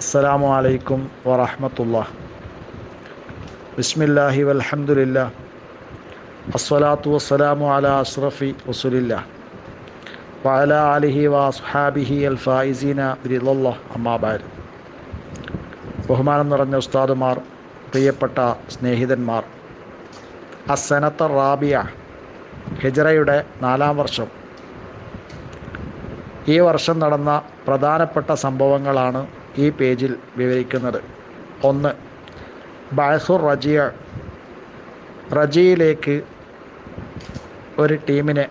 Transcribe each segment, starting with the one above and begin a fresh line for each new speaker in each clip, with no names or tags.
അസ്സലാമു അലൈക്കും വറഹമത്തുള്ള ബിസ്മില്ലാഹി വൽഹംദുലില്ലാ അസ്സലാത്തു വസ്സലാമു അല അഷ്റഫി വസുലില്ല വഅല അലിഹി വസ്ഹാബിഹി അൽ ഫായിസീന ബിരില്ല അമ്മാബാര് ബഹുമാനം നിറഞ്ഞ ഉസ്താദുമാർ പ്രിയപ്പെട്ട സ്നേഹിതന്മാർ അസനത്ത റാബിയ ഹിജറയുടെ നാലാം വർഷം. ഈ വർഷം നടന്ന പ്രധാനപ്പെട്ട സംഭവങ്ങളാണ് ഈ പേജിൽ വിവരിക്കുന്നത്. ഒന്ന് ബാസുർ റജിയ റജിയിലേക്ക് ഒരു ടീമിനെ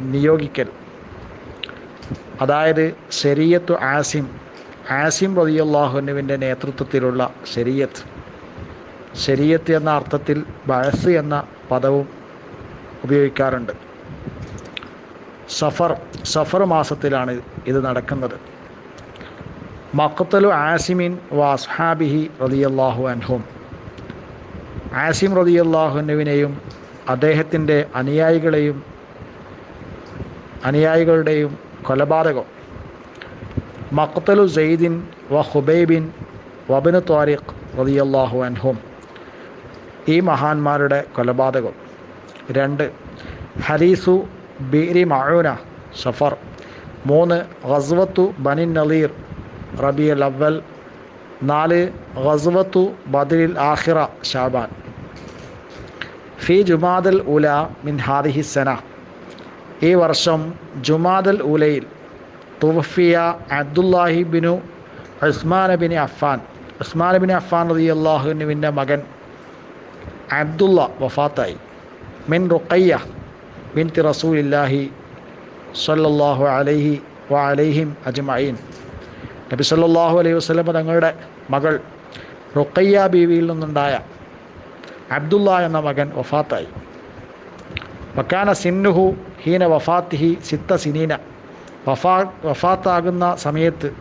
നിയോഗിക്കൽ. അതായത് ശരീയത്ത് ആസിം ആസിം റതിയുള്ളാഹുനുവിന്റെ നേതൃത്വത്തിലുള്ള ശരീയത്ത്. ശരീയത്ത് എന്ന അർത്ഥത്തിൽ ബഴസ് എന്ന പദവും ഉപയോഗിക്കാറുണ്ട്. സഫർ സഫർ മാസത്തിലാണ് ഇത് നടക്കുന്നത്. മക്കത്തലു ആസിമിൻ വാസ്ഹാബിഹി റതിയല്ലാഹു അൻഹും. ആസിം റതിയല്ലാഹുനുവിനെയും അദ്ദേഹത്തിന്റെ അനുയായികളെയും അനുയായികളുടെയും കൊലപാതകം. മക്തലു സെയ്ദിൻ വ ഹുബൈബിൻ വബിന് ത്വാരിഖ് റതിയല്ലാഹു അൻഹും. ഈ മഹാന്മാരുടെ കൊലപാതകം. രണ്ട് ഹരീസു ബിരി മഴൂന സഫർ. മൂന്ന് ഗസ്വത്തു ബനിൻ നളീർ റബിയൽ അവൽ നാല് ഖസ്വത്തു ബദരിൽ ആഹിറ ഷാബാൻ ഫി ജുമാദൽ ഉല മിൻ ഹാദിഹി സന. ഈ വർഷം ജുമാദൽ ഉലയിൽ തുഫിയ അബ്ദുല്ലാഹി Binu Usman bin Affan Usman bin Affan റതി അള്ളാഹുനുവിന്റെ മകൻ അബ്ദുള്ള വഫാത്തായി. മിൻ റുഖയ്യ ബിൻതി റസൂലില്ലാഹി സല്ലാഹു അലൈഹി വ അലൈഹിം അജ്മഈൻ. നബി സല്ലല്ലാഹു അലൈഹി വസല്ലം തങ്ങളുടെ മകൾ റുക്കയ്യ ബീവിയിൽ നിന്നുണ്ടായ അബ്ദുള്ള എന്ന മകൻ വഫാത്തായി. വക്കാന സിന്നുഹു ഹീന വഫാത്തിഹി സിത്ത സിനീന. വഫാ വഫാത്താകുന്ന സമയത്ത്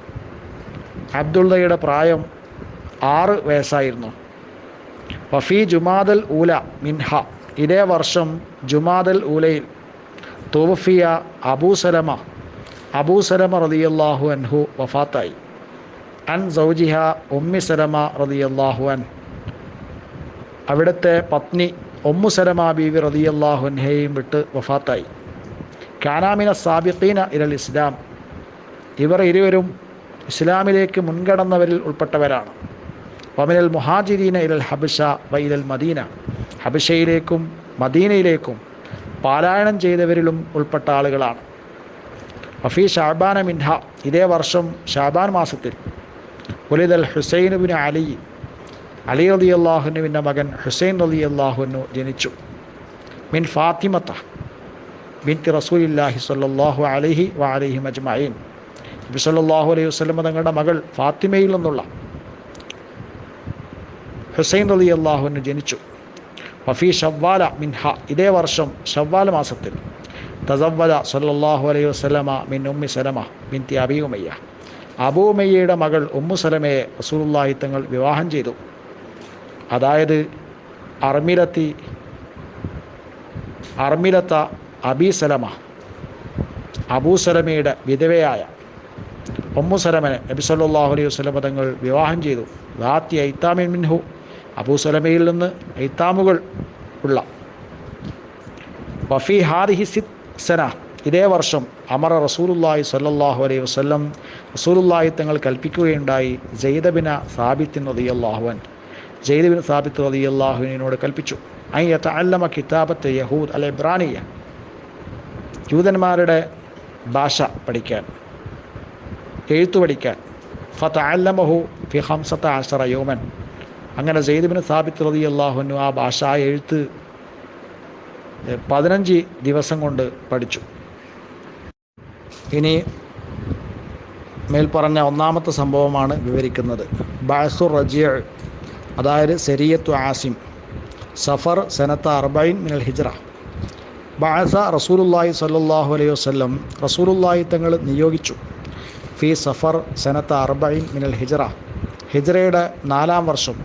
അബ്ദുള്ളയുടെ പ്രായം ആറ് വയസ്സായിരുന്നു. വഫി ജുമാദൽ ഊല മിൻഹ. ഇതേ വർഷം ജുമാദൽ ഊലയിൽ തോഫിയ അബൂസലമ അബൂസലമ റതിയല്ലാഹു അൻഹു വഫാത്തായി. അൻ ഉമ്മി സലമ റതിയല്ലാഹു അൻ അവിടുത്തെ പത്നി ഒമ്മു സലമ ബീവി റതിയല്ലാഹു അൻഹയെയും വിട്ട് വഫാത്തായി. കാനാമിന സാബിഖീന ഇരൽ ഇസ്ലാം. ഇവർ ഇരുവരും ഇസ്ലാമിലേക്ക് മുൻകടന്നവരിൽ ഉൾപ്പെട്ടവരാണ്. വമിനൽ മുഹാജിരീന ഇരൽ ഹബിഷ വ ഇരൽ മദീന. ഹബിഷയിലേക്കും മദീനയിലേക്കും പാരായണം ചെയ്തവരിലും ഉൾപ്പെട്ട ആളുകളാണ്. വഫി ഷാബാന മിൻഹ. ഇതേ വർഷം ഷാബാൻ മാസത്തിൽ ഉലിദൽ ഹുസൈനുബിന് അലി അലി അലി അള്ളാഹുനുവിന്റെ മകൻ ഹുസൈൻ അലി അള്ളാഹുനു ജനിച്ചു. മിൻ ഫാത്തിമത്ത ബിൻതി റസൂലില്ലാഹി സല്ലാഹു അലഹി വ അലഹി മജ്മീൻ നബി സല്ലാഹു അലൈഹി വസ്ലമ തങ്ങളുടെ മകൾ ഫാത്തിമയിൽ നിന്നുള്ള ഹുസൈൻ അലി അള്ളാഹുവിന് ജനിച്ചു. വഫി ഷവ്വാല മിൻഹ ഇതേ വർഷം ഷവ്വാല മാസത്തിൽ. തസവ്വല സല്ലാഹു അലൈഹി വസ്ലമ മിൻ ഉമ്മി സലമ ബിൻതി അബി ഉമയ്യ. അബൂ ഉമയ്യയുടെ മകൾ ഉമ്മുസലമയെ റസൂലുള്ളാഹി തങ്ങൾ വിവാഹം ചെയ്തു. അതായത് അർമിലത്തി അർമിലത്ത അബി സലമ അബൂ സലമയുടെ വിധവയായ ഉമ്മു സലമനെ നബി സല്ലാഹു അലൈഹി വസ്ലമ തങ്ങൾ വിവാഹം ചെയ്തു. ദാത്തി ഐത്താമിൻ മിൻഹു അബൂ സലമയിൽ നിന്ന് ഐത്താമുകൾ ഉള്ള. വഫി ഹാദിഹി സിത് സന ഇതേ വർഷം അമറ റസൂലുല്ലാഹി സല്ലാഹു അലൈഹി വസ്ലം റസൂലുല്ലാഹി തങ്ങൾ കൽപ്പിക്കുകയുണ്ടായി ജയ്ദബിന സാബിത്തിൻ റതിയല്ലാഹുവൻ ജയ്ദബിൻ സാബിത്ത് റതിയല്ലാഹുവിനോട് കൽപ്പിച്ചു. ഐ അല്ലമ കിതാബത്ത് യഹൂദ് അൽ ഇബ്രാനിയ. ജൂതന്മാരുടെ ഭാഷ പഠിക്കാൻ എഴുത്തു പഠിക്കാൻ. ഫത്ത അല്ലമഹു ഫി ഹംസത്ത ആഷറ യോമൻ. അങ്ങനെ സെയ്ദബിന് സാബിത്ത് റളിയല്ലാഹു അൻഹു ആ ഭാഷ എഴുത്ത് പതിനഞ്ച് ദിവസം കൊണ്ട് പഠിച്ചു. ഇനി മേൽപ്പറഞ്ഞ ഒന്നാമത്തെ സംഭവമാണ് വിവരിക്കുന്നത്. ബാസുർ റജിയ അതായത് സെരിയത്തു ആസിം സഫർ സനത്ത അർബൈൻ മിനൽ ഹിജ്റ. ബാസ റസൂലുല്ലാഹി സല്ലാഹു അലൈഹി വസ്ലം റസൂലുല്ലാഹി തങ്ങൾ നിയോഗിച്ചു. ഫി സഫർ സനത്ത അർബൈൻ മിനൽ ഹിജ്റ. ഹിജ്റയുടെ നാലാം വർഷം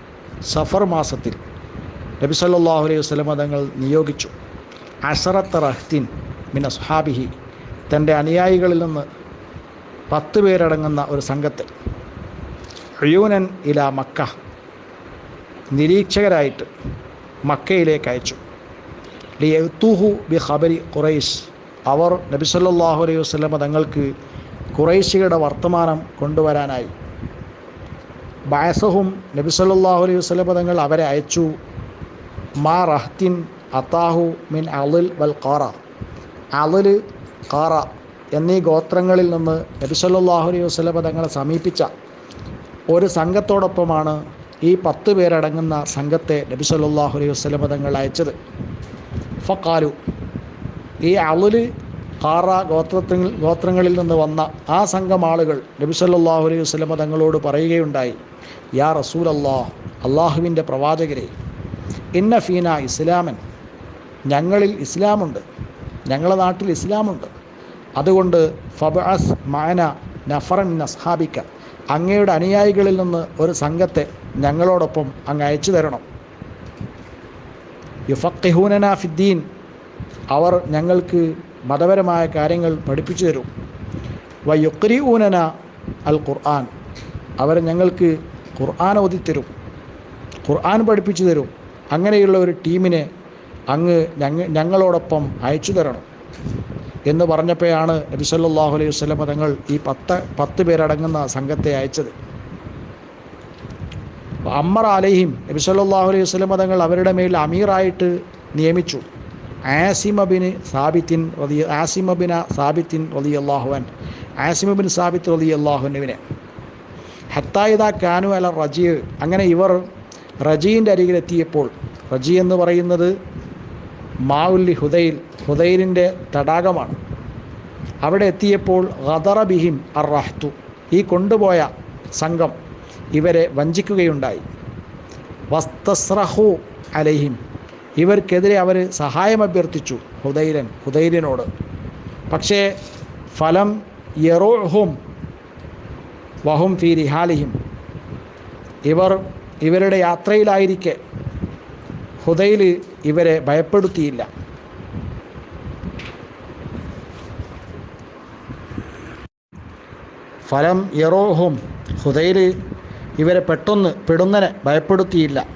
സഫർ മാസത്തിൽ നബി സല്ലാഹു അലൈഹി വസ്ലം തങ്ങൾ നിയോഗിച്ചു. അഷറത്ത് റഹ്തിൻ മിന അസ്ഹാബിഹി. തന്റെ അനുയായികളിൽ നിന്ന് പത്ത് പേരടങ്ങുന്ന ഒരു സംഘത്തിൽ ഹ്യൂനൻ ഇല മക്ക നിരീക്ഷകരായിട്ട് മക്കയിലേക്ക് അയച്ചു. ലി ലിയത്തൂഹു ബി ഖബരി ഖുറൈസ് അവർ നബി സല്ലല്ലാഹു അലൈഹി വസ്ലമ തങ്ങൾക്ക് ഖുറൈശികളുടെ വർത്തമാനം കൊണ്ടുവരാനായി. ബാസഹും നബി സല്ലല്ലാഹു അലൈഹി വസ്ലമ തങ്ങൾ അവരെ അയച്ചു. മാ റഹ്തിൻ അത്താഹു മിൻ അളിൽ വൽ ഖാറ. അളിൽ ഖാറ എന്നീ ഗോത്രങ്ങളിൽ നിന്ന് നബി സല്ലല്ലാഹു അലൈഹി വസല്ലമ തങ്ങളെ സമീപിച്ച ഒരു സംഘത്തോടൊപ്പമാണ് ഈ പത്ത് പേരടങ്ങുന്ന സംഘത്തെ നബി സല്ലല്ലാഹു അലൈഹി വസല്ലമ തങ്ങൾ അയച്ചത്. ഫക്കാലു ഈ അളുൽ ഖാറ ഗോത്രത്തിൽ ഗോത്രങ്ങളിൽ നിന്ന് വന്ന ആ സംഘം ആളുകൾ നബി സല്ലല്ലാഹു അലൈഹി വസല്ലമ തങ്ങളോട് പറയുകയുണ്ടായി യാ റസൂൽ അള്ളാഹ് അള്ളാഹുവിന്റെ പ്രവാചകരെ ഇന്ന ഫീന ഇസ്ലാമൻ ഞങ്ങളിൽ ഇസ്ലാമുണ്ട് ഞങ്ങളുടെ നാട്ടിൽ ഇസ്ലാമുണ്ട്. അതുകൊണ്ട് ഫബഅസ് മാന നഫറൻ നസ്ഹാബിക്ക അങ്ങയുടെ അനുയായികളിൽ നിന്ന് ഒരു സംഘത്തെ ഞങ്ങളോടൊപ്പം അങ്ങ് അയച്ചു തരണം. യുഫക്കിഹൂനന ഫിദ്ദീൻ അവർ ഞങ്ങൾക്ക് മതപരമായ കാര്യങ്ങൾ പഠിപ്പിച്ചു തരും. വയുക്രി ഊനന അൽ ഖുർആൻ. അവർ ഞങ്ങൾക്ക് ഖുർആൻ ഓതിത്തരും. ഖുർആൻ പഠിപ്പിച്ചു തരും. അങ്ങനെയുള്ള ഒരു ടീമിനെ അങ്ങ് ഞങ്ങ ഞങ്ങളോടൊപ്പം അയച്ചു തരണം. എന്ന് പറഞ്ഞപ്പോഴാണ് നബി സല്ലല്ലാഹു അലൈഹി വസല്ലമ തങ്ങൾ ഈ പത്ത് പത്ത് പേരടങ്ങുന്ന സംഘത്തെ അയച്ചത്. അമ്മർ അലഹിം നബി സല്ലല്ലാഹു അലൈഹി വസല്ലമ തങ്ങൾ അവരുടെ മേൽ അമീറായിട്ട് നിയമിച്ചു. ആസിമബിന് സാബിത്തിൻ റതി ആസിമബിന സാബിത്തിൻ റതി അള്ളാഹുവൻ ആസിമബിൻ സാബിത്ത് റതി അള്ളാഹുനുവിനെ ഹത്തായിദ കാനു അല റജീ അങ്ങനെ ഇവർ റജീന്റെ അരികിലെത്തിയപ്പോൾ റജി എന്ന് പറയുന്നത് മാവുല്ലി ഹുദൈൽ ഹുദൈലിന്റെ തടാകമാണ്. അവിടെ എത്തിയപ്പോൾ ഗദറ ബിഹിം അർ ഈ കൊണ്ടുപോയ സംഘം ഇവരെ വഞ്ചിക്കുകയുണ്ടായി. വസ്തസ്രഹു അലഹിം ഇവർക്കെതിരെ അവർ സഹായം അഭ്യർത്ഥിച്ചു ഹുദൈരൻ ഹുദൈലിനോട്. പക്ഷേ ഫലം യറോഹും വഹും ഫി റിഹാലിഹിം ഇവർ ഇവരുടെ യാത്രയിലായിരിക്കെ ഹുദൈൽ ഇവരെ ഭയപ്പെടുത്തിയില്ല. ഫലം യറോഹും ഹുദയിൽ ഇവരെ പെട്ടെന്ന് പെടുന്നനെ ഭയപ്പെടുത്തിയില്ല.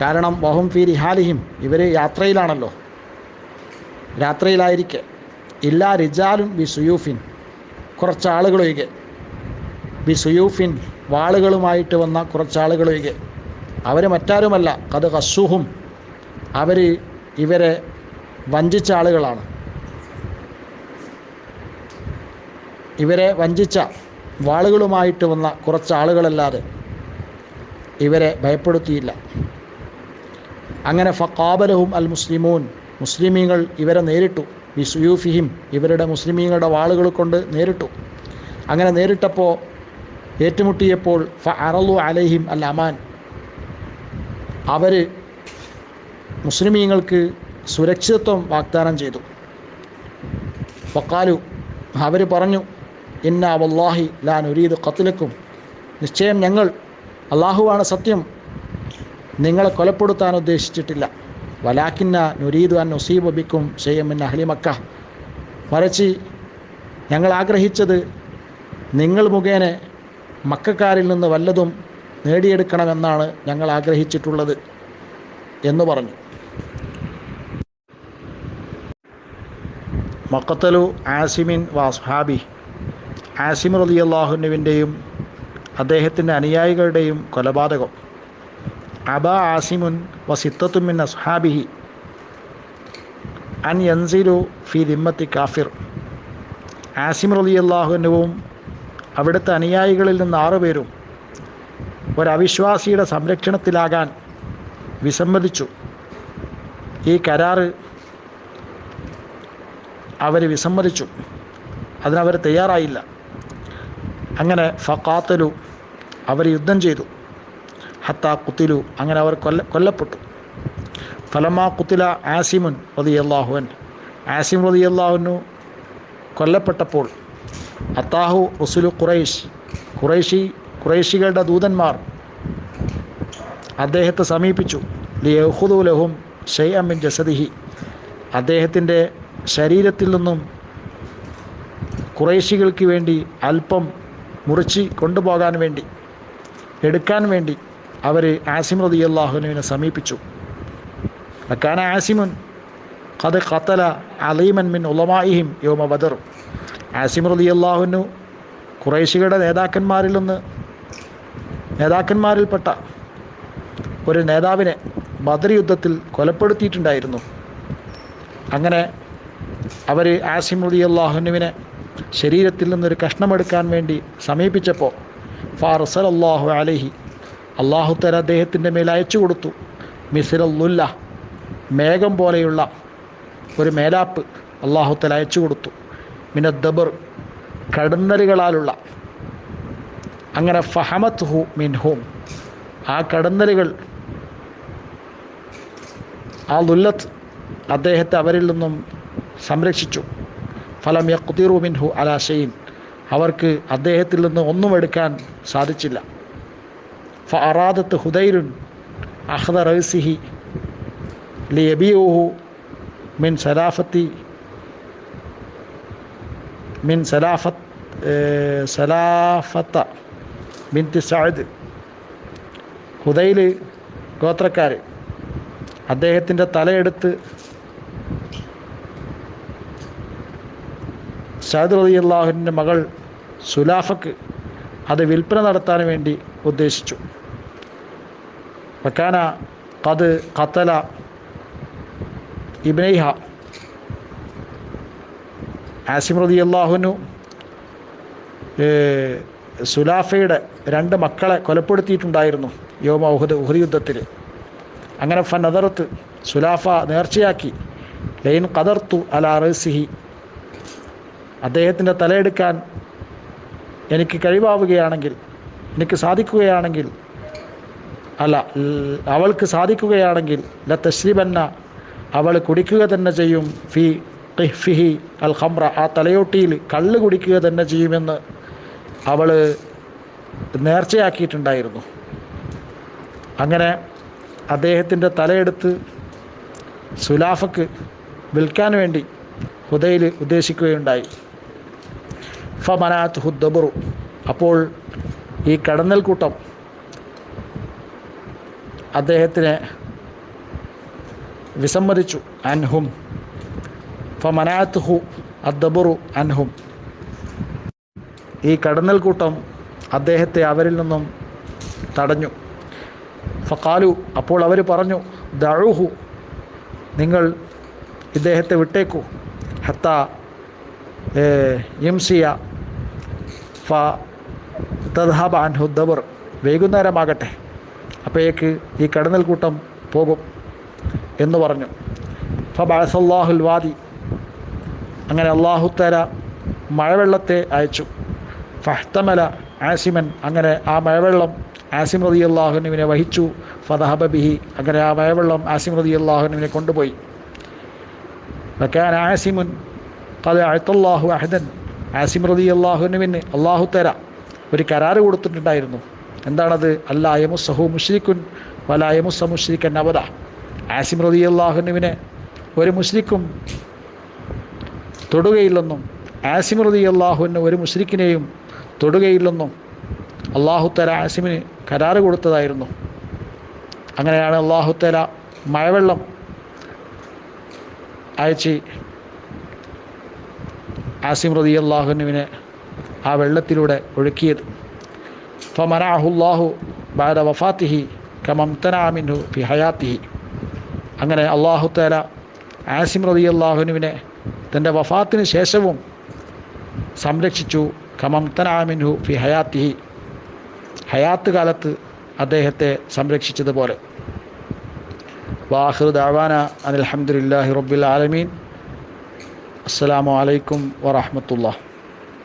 കാരണം വഹും ഫീരി റിഹാലിഹിം ഇവർ യാത്രയിലാണല്ലോ. രാത്രിയിലായിരിക്കെ. ഇല്ലാ റിജാലും ബി സുയൂഫിൻ കുറച്ച് ആളുകളൊഴികെ ബി സുയൂഫിൻ വാളുകളുമായിട്ട് വന്ന കുറച്ച് ആളുകളൊഴികെ അവർ മറ്റാരുമല്ല. കത് കസുഹും അവർ ഇവരെ വഞ്ചിച്ച ആളുകളാണ്. ഇവരെ വഞ്ചിച്ച വാളുകളുമായിട്ട് വന്ന കുറച്ച് ആളുകളല്ലാതെ ഇവരെ ഭയപ്പെടുത്തിയില്ല. അങ്ങനെ ഫക്കാബലഹും അൽ മുസ്ലിമൂൻ മുസ്ലിമീങ്ങൾ ഇവരെ നേരിട്ടു. വിസുയൂഫിഹിം ഇവരുടെ മുസ്ലിമീങ്ങളുടെ വാളുകൾ കൊണ്ട് നേരിട്ടു. അങ്ങനെ നേരിട്ടപ്പോൾ ഏറ്റുമുട്ടിയപ്പോൾ ഫ അറലു അലൈഹിം അൽ അമാൻ. അവർ മുസ്ലിമീങ്ങൾക്ക് സുരക്ഷിതത്വം വാഗ്ദാനം ചെയ്തു. വക്കാലു അവർ പറഞ്ഞു ഇന്ന വല്ലാഹി ലാൻ ഒരീത് കത്തിലക്കും നിശ്ചയം ഞങ്ങൾ അള്ളാഹുവാണ് സത്യം. നിങ്ങളെ കൊലപ്പെടുത്താൻ ഉദ്ദേശിച്ചിട്ടില്ല. വലാക്കിന്ന നുരീദ് അൻ നൊസീബ് ബിക്കും ചെയ്യം അഹ്ലി മക്ക. മറിച്ച് ഞങ്ങൾ ആഗ്രഹിച്ചത് നിങ്ങൾ മുഖേന മക്കാരിൽ നിന്ന് വല്ലതും നേടിയെടുക്കണമെന്നാണ് ഞങ്ങൾ ആഗ്രഹിച്ചിട്ടുള്ളത് എന്ന് പറഞ്ഞു. മക്കത്തലു ആസിമിൻ വാസ്ഹാബി ആസിം റലി അള്ളാഹുനുവിന്റെയും അദ്ദേഹത്തിന്റെ അനുയായികളുടെയും കൊലപാതകം. അബ ആസിമുൻ വസിത്തത്തുമിൻ അസ്ഹാബിഹി അൻ യൻസിലു ഫി ദിമ്മത്തി കാഫിർ. ആസിം റലി അള്ളാഹുനുവും അവിടുത്തെ അനുയായികളിൽ നിന്ന് ആറുപേരും ഒരവിശ്വാസിയുടെ സംരക്ഷണത്തിലാകാൻ വിസമ്മതിച്ചു. ഈ കരാറ് അവർ വിസമ്മതിച്ചു. അതിനവർ തയ്യാറായില്ല. അങ്ങനെ ഫക്കാത്തലു അവർ യുദ്ധം ചെയ്തു. ഹത്ത കുത്തിലു അങ്ങനെ അവർ കൊല്ല കൊല്ലപ്പെട്ടു. ഫലമാ കുത്തില ആസിമുൻ റതി അള്ളാഹുവൻ ആസിം റതി കൊല്ലപ്പെട്ടപ്പോൾ അത്താഹു റസുലു ഖുറൈഷ് ഖുറൈഷി ഖുറൈഷികളുടെ ദൂതന്മാർ അദ്ദേഹത്തെ സമീപിച്ചു. ലിയഹുദു ലഹും ഷെയ്അമിൻ ജസദിഹി. അദ്ദേഹത്തിന്റെ ശരീരത്തിൽ നിന്നും കുറേശികൾക്ക് വേണ്ടി അല്പം മുറിച്ച് കൊണ്ടുപോകാൻ വേണ്ടി എടുക്കാൻ വേണ്ടി അവർ ആസിം റതി അള്ളാഹുനുവിനെ സമീപിച്ചു. അക്കാന ആസിമുൻ ഖദ് ഖത്തല അലീമൻ മിൻ ഉലമായിഹിം യോമ ബദർ. ആസിം റതി അള്ളാഹുനു കുറേശികളുടെ നേതാക്കന്മാരിൽ നിന്ന് നേതാക്കന്മാരിൽപ്പെട്ട ഒരു നേതാവിനെ ബദർ യുദ്ധത്തിൽ കൊലപ്പെടുത്തിയിട്ടുണ്ടായിരുന്നു. അങ്ങനെ അവർ ആസിം റതി അള്ളാഹുനുവിനെ ശരീരത്തിൽ നിന്നൊരു കഷ്ണമെടുക്കാൻ വേണ്ടി സമീപിച്ചപ്പോൾ ഫാറസൽ അള്ളാഹു അലഹി അള്ളാഹു തല അദ്ദേഹത്തിന്റെ മേൽ അയച്ചു കൊടുത്തു. മിസിലുല്ല മേഘം പോലെയുള്ള ഒരു മേലാപ്പ് അള്ളാഹു തല അയച്ചു കൊടുത്തു. മിനദ്ദബർ കടന്നലുകളാലുള്ള അങ്ങനെ ഫഹമത് ഹു മിൻ ഹും ആ കടന്നലുകൾ ആ ദുല്ലത്ത് അദ്ദേഹത്തെ അവരിൽ നിന്നും സംരക്ഷിച്ചു. ഫലം യഖ്തിറു മിൻഹു അലാ അലാശയിൻ അവർക്ക് അദ്ദേഹത്തിൽ നിന്ന് ഒന്നും എടുക്കാൻ സാധിച്ചില്ല. ഫ അറാദത്ത് ഹുദൈരുൻ അഹ്ദ റൈസിഹി ലിയബിയുഹു മിൻ സലാഫത്തി മിൻ സലാഫത്ത് സലാഫത്ത ബിൻതി സഅദ് ഹുദൈൽ ഗോത്രക്കാർ അദ്ദേഹത്തിന്റെ തലയെടുത്ത് സാദ് റതി അള്ളാഹുവിന്റെ മകൾ സുലാഫക്ക് അത് വിൽപ്പന നടത്താൻ വേണ്ടി ഉദ്ദേശിച്ചു. വക്കാന കത് കത്തല ഇബ്നൈഹ ആസിം റതി അള്ളാഹുനു സുലാഫയുടെ രണ്ട് മക്കളെ കൊലപ്പെടുത്തിയിട്ടുണ്ടായിരുന്നു യോമ ഉഹദ് ഉഹദ് യുദ്ധത്തിൽ. അങ്ങനെ ഫനദറത്ത് സുലാഫ നേർച്ചയാക്കി. ലൈൻ കതർത്തു അല റസിഹി. അദ്ദേഹത്തിന്റെ തലയെടുക്കാൻ എനിക്ക് കഴിവാവുകയാണെങ്കിൽ എനിക്ക് സാധിക്കുകയാണെങ്കിൽ അല്ല അവൾക്ക് സാധിക്കുകയാണെങ്കിൽ ല തശ്രീബന്ന അവൾ കുടിക്കുക തന്നെ ചെയ്യും ഫി ഫിഹി അൽ ഹംറ ആ തലയോട്ടിയിൽ കള്ള് കുടിക്കുക തന്നെ ചെയ്യുമെന്ന് അവൾ നേർച്ചയാക്കിയിട്ടുണ്ടായിരുന്നു. അങ്ങനെ അദ്ദേഹത്തിന്റെ തലയെടുത്ത് സുലാഫക്ക് വിൽക്കാൻ വേണ്ടി ഹുദയിൽ ഉദ്ദേശിക്കുകയുണ്ടായി. ഫമനാത്ത് ഹുദ്ദബറു. അപ്പോൾ ഈ കടന്നൽ കൂട്ടം അദ്ദേഹത്തിനെ വിസമ്മതിച്ചു അൻഹും. ഫമനാത്ത് ഹു അദ്ദബറു അൻഹും. ഈ കടന്നൽ കൂട്ടം അദ്ദേഹത്തെ അവരിൽ നിന്നും തടഞ്ഞു. ഫക്കാലു അപ്പോൾ അവർ പറഞ്ഞു ദഴുഹു നിങ്ങൾ ഇദ്ദേഹത്തെ വിട്ടേക്കൂ. ഹത്ത യംസിയ ഫ തദ്ഹാബ് അൻഹുദ്ദബർ വൈകുന്നേരമാകട്ടെ അപ്പോഴേക്ക് ഈ കടന്നൽ കൂട്ടം പോകും എന്ന് പറഞ്ഞു. ഫ ബാസല്ലാഹുൽ വാദി അങ്ങനെ അള്ളാഹുത്തര മഴവെള്ളത്തെ അയച്ചു. ഫഹ്തമല ആസിമൻ അങ്ങനെ ആ മഴവെള്ളം ആസിം റതി അള്ളാഹുനുവിനെ വഹിച്ചു. ഫതഹബ ബിഹി. അങ്ങനെ ആ മഴവെള്ളം ആസിം റതി അള്ളാഹുനുവിനെ കൊണ്ടുപോയി. വക്കാൻ ആസിമുൻ കത് അഴുത്തല്ലാഹു അഹദൻ. ആസിം റതി അള്ളാഹുനുവിന് അള്ളാഹു തര ഒരു കരാറ് കൊടുത്തിട്ടുണ്ടായിരുന്നു. എന്താണത്? അല്ല അയമുസഹു മുഷ്രിഖുൻ വല അയമുസ മുഷ്രിഖൻ അവത ആസിം റതി അള്ളാഹുനുവിനെ ഒരു മുസ്ലിക്കും തൊടുകയില്ലെന്നും ആസിം റതി അള്ളാഹുവിന് ഒരു മുസ്ലിക്കിനെയും തൊടുകയില്ലെന്നും അള്ളാഹുത്തല ആസിമിന് കരാറ് കൊടുത്തതായിരുന്നു. അങ്ങനെയാണ് അള്ളാഹുത്തല മഴവെള്ളം അയച്ച് ആസിം റതി അള്ളാഹുനുവിനെ ആ വെള്ളത്തിലൂടെ ഒഴുക്കിയത്. ഫമനാഹുല്ലാഹു ബാദ വഫാത്തിഹി കമംതനാമിൻഹു ഫി ഹയാത്തിഹി. അങ്ങനെ അള്ളാഹുത്തല ആസിം റതി അള്ളാഹുനുവിനെ തന്റെ വഫാത്തിന് ശേഷവും സംരക്ഷിച്ചു. കമംതനാമിൻഹു ഫി ഹയാത്തിഹി. ഹയാത്ത് കാലത്ത് അദ്ദേഹത്തെ സംരക്ഷിച്ചതുപോലെ. വാഹിർ ദാവാന അനിൽഹമുല്ലാഹി റബ്ബുൽ ആലമീൻ. അസ്സാം വലൈക്കും വറഹമത്തുള്ള